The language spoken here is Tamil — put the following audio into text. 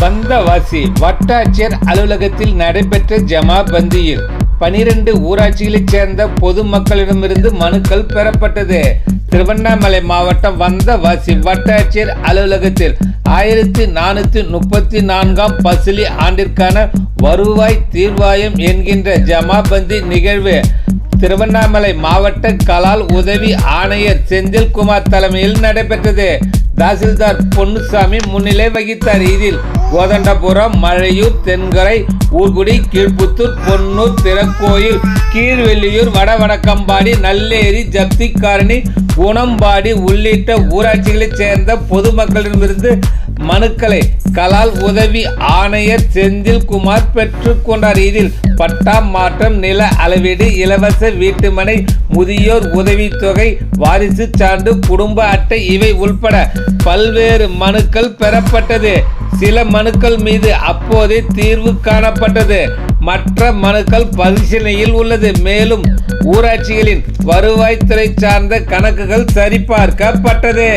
வந்தவாசி வட்டாட்சியர் அலுவலகத்தில் நடைபெற்ற ஜமாபந்தியில் பனிரெண்டு ஊராட்சிகளைச் சேர்ந்த பொதுமக்களிடமிருந்து மனுக்கள் பெறப்பட்டது. திருவண்ணாமலை மாவட்டம் வந்தவாசி வட்டாட்சியர் அலுவலகத்தில் ஆயிரத்தி நானூத்தி முப்பத்தி நான்காம் பசுலி ஆண்டிற்கான வருவாய் தீர்வாயம் என்கின்ற ஜமாபந்தி நிகழ்வு திருவண்ணாமலை மாவட்ட கலால் உதவி ஆணையர் செந்தில்குமார் தலைமையில் நடைபெற்றது. தாசில்தார் பொன்னுசாமி முன்னிலை வகித்தார். இதில் கோதண்டபுரம் மழையூர் தென்கரை ஊர்குடி கீழ்ப்புத்தூர் பொன்னூர் திறக்கோயில் கீழ்வெள்ளியூர் வடவடக்கம்பாடி நல்லேரி ஜப்திக்காரணி குணம்பாடி உள்ளிட்ட ஊராட்சிகளைச் சேர்ந்த பொதுமக்களிடமிருந்து மனுக்களை கலால் உதவி ஆணையர் செந்தில்குமார் பெற்றுக்கொண்டார் இதில் பட்டா மாற்றம் நில அளவீடு இலவச வீட்டுமனை முதியோர் உதவித்தொகை வாரிசு சான்று குடும்ப அட்டை இவை உள்பட பல்வேறு மனுக்கள் பெறப்பட்டது. சில மனுக்கள் மீது அப்போதே தீர்வு காணப்பட்டது. மற்ற மனுக்கள் பரிசீலனையில் உள்ளது. மேலும் ஊராட்சிகளின் வருவாய்த்துறை சார்ந்த கணக்குகள் சரிபார்க்கப்பட்டது.